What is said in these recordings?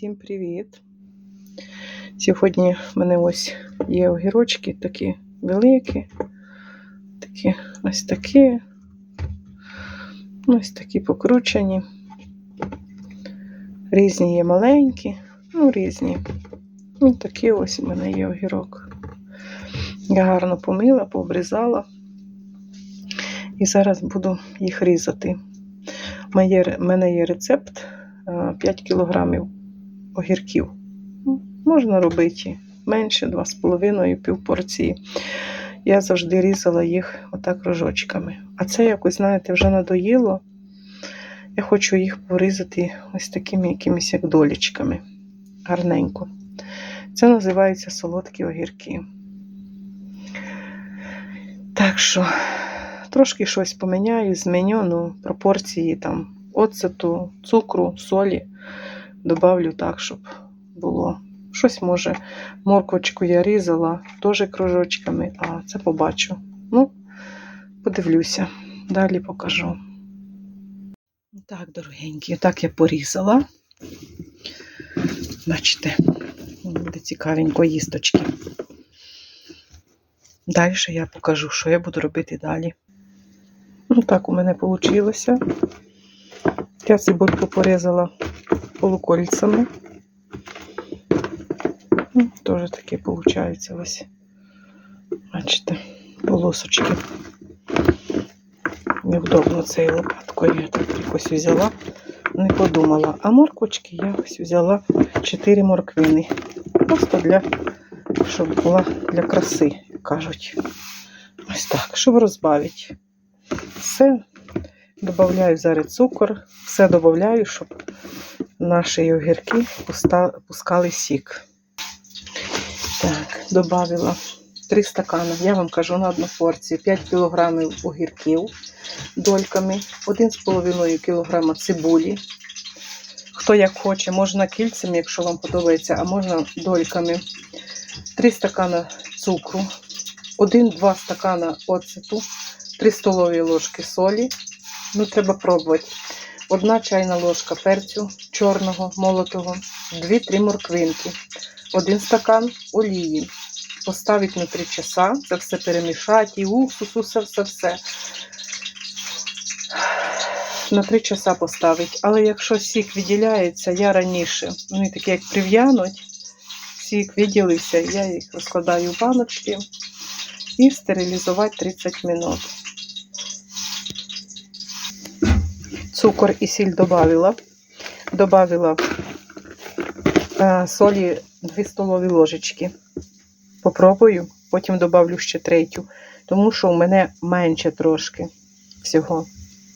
Всім привіт! Сьогодні в мене ось є огірочки такі великі, такі ось такі, ось такі покручені. Різні є маленькі, ну різні. Ось такі ось у мене є огірок. Я гарно помила, пообрізала. І зараз буду їх різати. У мене є рецепт 5 кілограмів огірків. Можна робити менше, 2,5 пів порції. Я завжди різала їх отак рожочками. А це якось, знаєте, вже надоїло. Я хочу їх порізати ось такими якимись як долічками. Гарненько. Це називається солодкі огірки. Так що, трошки щось поміняю, зміню, ну, пропорції там оцету, цукру, солі. Добавлю так, щоб було. Щось може. Морквочку я різала теж кружочками, а це побачу. Ну, подивлюся, далі покажу. Так, дорогенькі, так я порізала. Бачите, буде цікавенько їсточки. Далі я покажу, що я буду робити далі. Ну, так у мене вийшло. Я цибульку порізала полукольцями. Ну, Теж таке виходить ось. Бачите, полосочки. Невдобно цією лопаткою. Я так якось взяла, не подумала. А морквочки я ось взяла 4 морквини. Просто для, щоб була для краси, кажуть. Ось так, щоб розбавити. Все Добавляю зараз цукор, все додаю, щоб наші огірки пускали сік. Так, додала 3 стакани. Я вам кажу на одну порцію 5 кг огірків дольками, 1,5 кг цибулі. Хто як хоче, можна кільцями, якщо вам подобається, а можна дольками. 3 стакани цукру, 1-2 стакана оцету, 3 столові ложки солі. Ну, треба пробувати. Одна чайна ложка перцю чорного, молотого, 2-3 морквинки, один стакан олії. Поставити на 3 часа, це все перемішати, і уксус, усе, все, все. На 3 часа поставити. Але якщо сік виділяється, я раніше, вони такі як прив'януть, сік виділився, я їх розкладаю в баночки і стерилізувати 30 минут. Цукор і сіль додавила. Добавила е, солі 2 столові ложечки. Попробую, потім додавлю ще третю, тому що у мене менше трошки всього.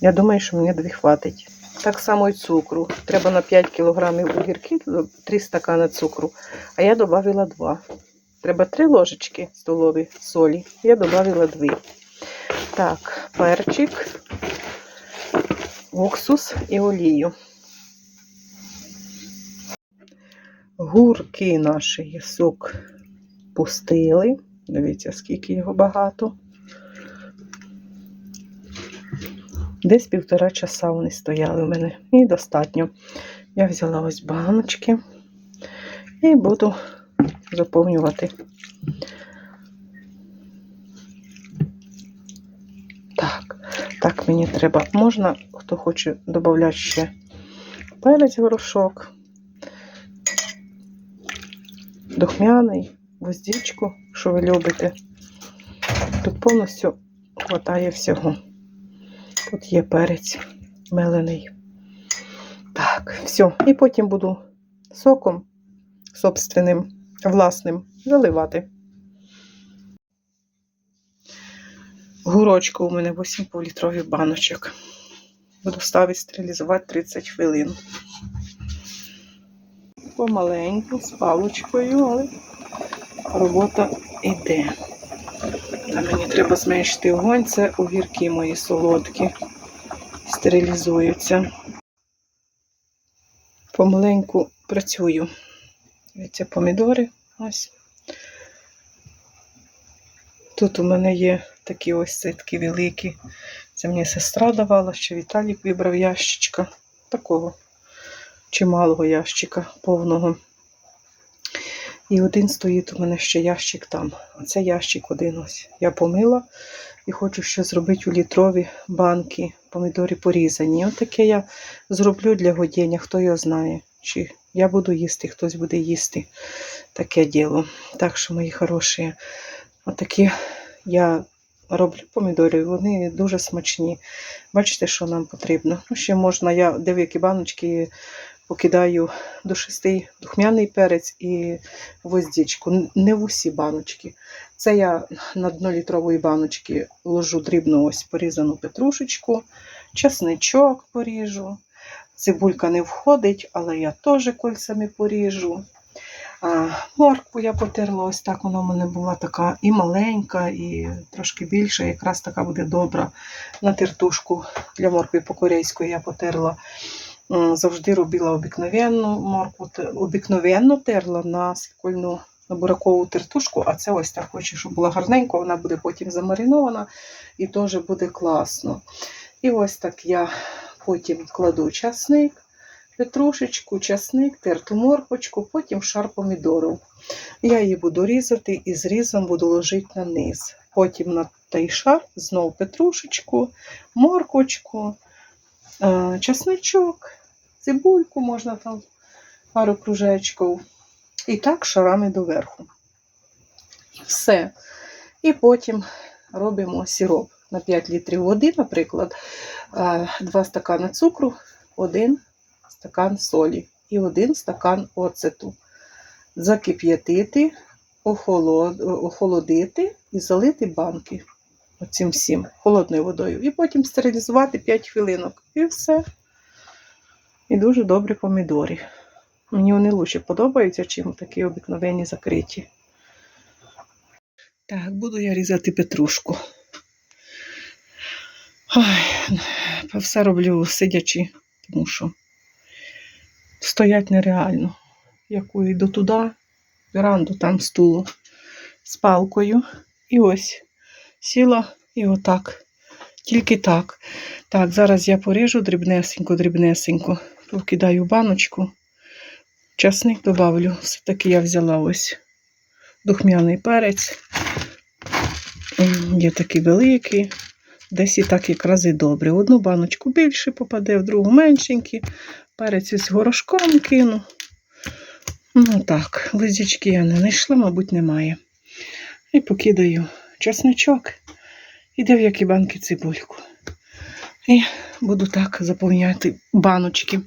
Я думаю, що мені дві хватить. Так само і цукру. Треба на 5 кг огірки, 3 стакани цукру, а я додавила 2. Треба 3 ложечки столові солі. Я додавила 2. Так, перчик уксус і олію. Гурки наші сок пустили. Дивіться, скільки його багато. Десь півтора часа вони стояли у мене. І достатньо. Я взяла ось баночки і буду заповнювати. Так, мені треба. Можна хто хоче додати ще перець горошок, духмяний, гвоздичку, що ви любите. Тут повністю хватає всього. Тут є перець мелений. Так, все. І потім буду соком собственним, власним заливати. Гурочку у мене 8 півлітрових баночок. Буду ставити стерилізувати 30 хвилин. Помаленьку, з палочкою, але робота йде. Та мені треба зменшити огонь, це огірки мої солодкі, стерилізуються. Помаленьку працюю. Це помідори ось. Тут у мене є такі ось такі великі це мені сестра давала, що Віталік вибрав ящичка такого чималого ящика повного. І один стоїть у мене ще ящик там. Оце ящик один ось. Я помила і хочу ще зробити у літрові банки помідори порізані. От таке я зроблю для годіння, хто його знає. Чи я буду їсти, хтось буде їсти. Таке діло. Так що, мої хороші, отакі я роблю помідори, вони дуже смачні. Бачите, що нам потрібно. Ну, ще можна, я деякі баночки покидаю до шести духмяний перець і гвоздичку. Н- Не в усі баночки. Це я на дно літрової баночки ложу дрібну ось порізану петрушечку, часничок поріжу. Цибулька не входить, але я теж кольцями поріжу. Моркву я потерла ось так, вона в мене була така і маленька, і трошки більша, якраз така буде добра. На тертушку для моркви по-корейської я потерла. Завжди робила обикновенну моркву, обикновенно терла на свікольну на буракову тертушку, а це ось так хочу, щоб була гарненько, вона буде потім замаринована і теж буде класно. І ось так я потім кладу часник, петрушечку, часник, терту морквочку, потім шар помідору. Я її буду різати і зрізом буду ложити на низ. Потім на той шар знов петрушечку, морквочку, е, часничок, цибульку можна там пару кружечків. І так шарами доверху. Все. І потім робимо сироп на 5 літрів води, наприклад, 2 стакани цукру, 1 стакан солі і 1 стакан оцету. Закип'ятити, охолодити і залити банки оцим всім холодною водою. І потім стерилізувати 5 хвилинок. І все. І дуже добрі помідори. Мені вони лучше подобаються, чим такі обикновенні закриті. Так, буду я різати петрушку. Ой, все роблю сидячи, тому що стоять нереально. Яку йду туди, веранду там стулу з палкою. І ось сіла і отак. Тільки так. Так, зараз я поріжу дрібнесенько, дрібнесенько. Покидаю баночку. Часник добавлю. Все-таки я взяла ось духмяний перець. Є такий великий. Десь і так якраз і добре. В одну баночку більше попаде, в другу меншенький. Перець із горошком кину. Ну так, лизячки я не знайшла, мабуть, немає. І покидаю чесночок і деякі банки цибульку. І буду так заповняти баночки.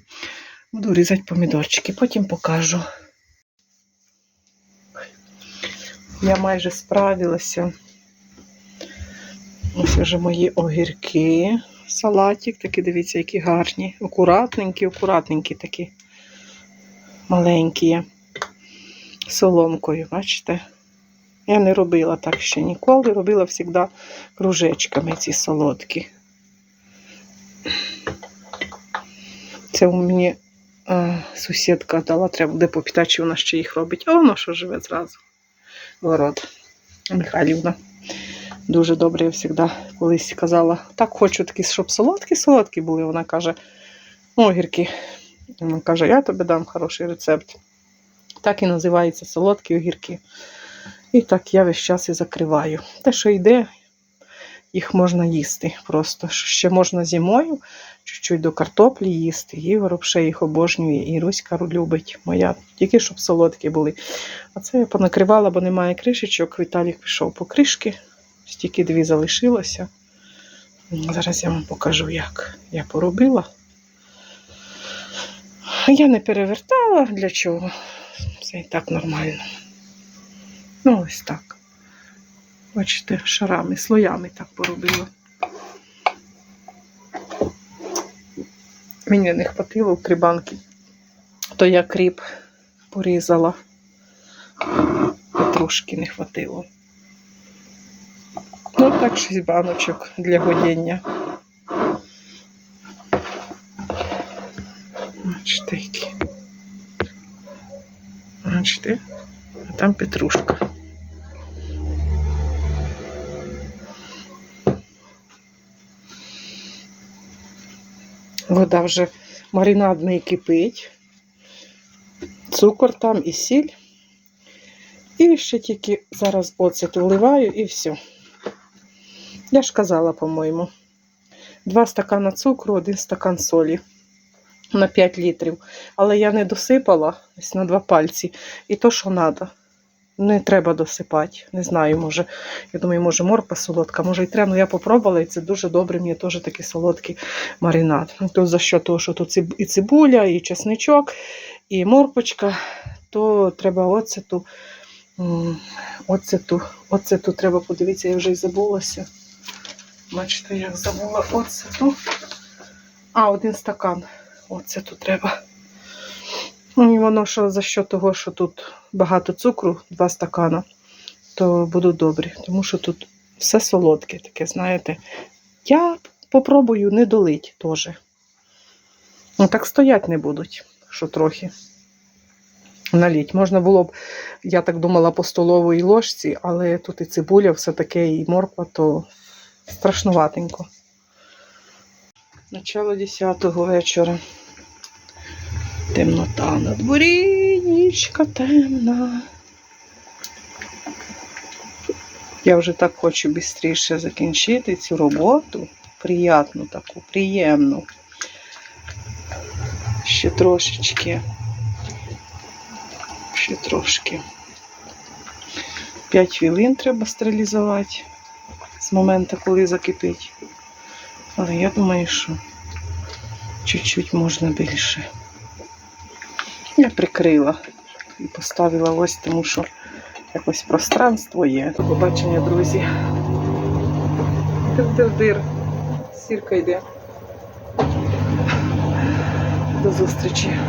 Буду різати помідорчики, потім покажу. Я майже справилася. Ось вже мої огірки. Салатик, такі, дивіться, які гарні. Акуратненькі, акуратненькі такі. Маленькі. Соломкою, бачите? Я не робила так ще ніколи. Робила завжди кружечками ці солодкі. Це у мені е, сусідка дала, треба буде попитати, чи вона ще їх робить. А воно що живе зразу. Город. Михайлівна. Дуже добре, я завжди колись казала, так хочу такі, щоб солодкі-солодкі були. Вона каже, огірки. Вона каже, я тобі дам хороший рецепт. Так і називається солодкі огірки. І так я весь час і закриваю. Те, що йде, їх можна їсти. Просто ще можна зимою чуть-чуть до картоплі їсти. Ігор взагалі їх обожнює, і Руська любить моя. Тільки щоб солодкі були. А це я понакривала, бо немає кришечок. Віталік пішов по кришки. Стільки дві залишилося. Зараз я вам покажу, як я поробила. Я не перевертала для чого. Все і так нормально. Ну, ось так. Бачите, шарами, слоями так поробила. Мені не хватило в крібанки, то я кріп порізала. Трошки не хватило. Ну, так, шість баночок для годіння. Бачите, які. Бачите, а там петрушка. Вода вже маринадний кипить. цукор там і сіль. І ще тільки зараз оцет вливаю і все. Я ж казала, по-моєму. Два стакана цукру, один стакан солі на 5 літрів. Але я не досипала ось на два пальці. І то, що треба. Не треба досипати. Не знаю, може. Я думаю, може морква солодка, може і треба. Ну я попробувала, і це дуже добре, мені теж такий солодкий маринад. Ну, То за що того, що тут і цибуля, і чесничок, і морпочка, то треба оцету. Оцету, оцету треба подивитися, я вже й забулася. Бачите, як забула оцету. А, один стакан. Оцету треба. Ну, і воно що за що того, що тут багато цукру, два стакана, то будуть добрі. Тому що тут все солодке таке, знаєте. Я попробую не долить теж. Ну, так стоять не будуть, що трохи. Наліть. Можна було б, я так думала, по столовій ложці, але тут і цибуля, все таке, і морква, то страшнуватенько. Начало 10-го вечора. Темнота на дворі, нічка темна. Я вже так хочу швидше закінчити цю роботу. Приятну таку, приємну. Ще трошечки. Ще трошки. 5 хвилин треба стерилізувати з моменту, коли закипить. Але я думаю, що чуть-чуть можна більше. Я прикрила і поставила ось, тому що якось пространство є. До побачення, друзі. Дир-дир-дир. Сірка йде. До зустрічі.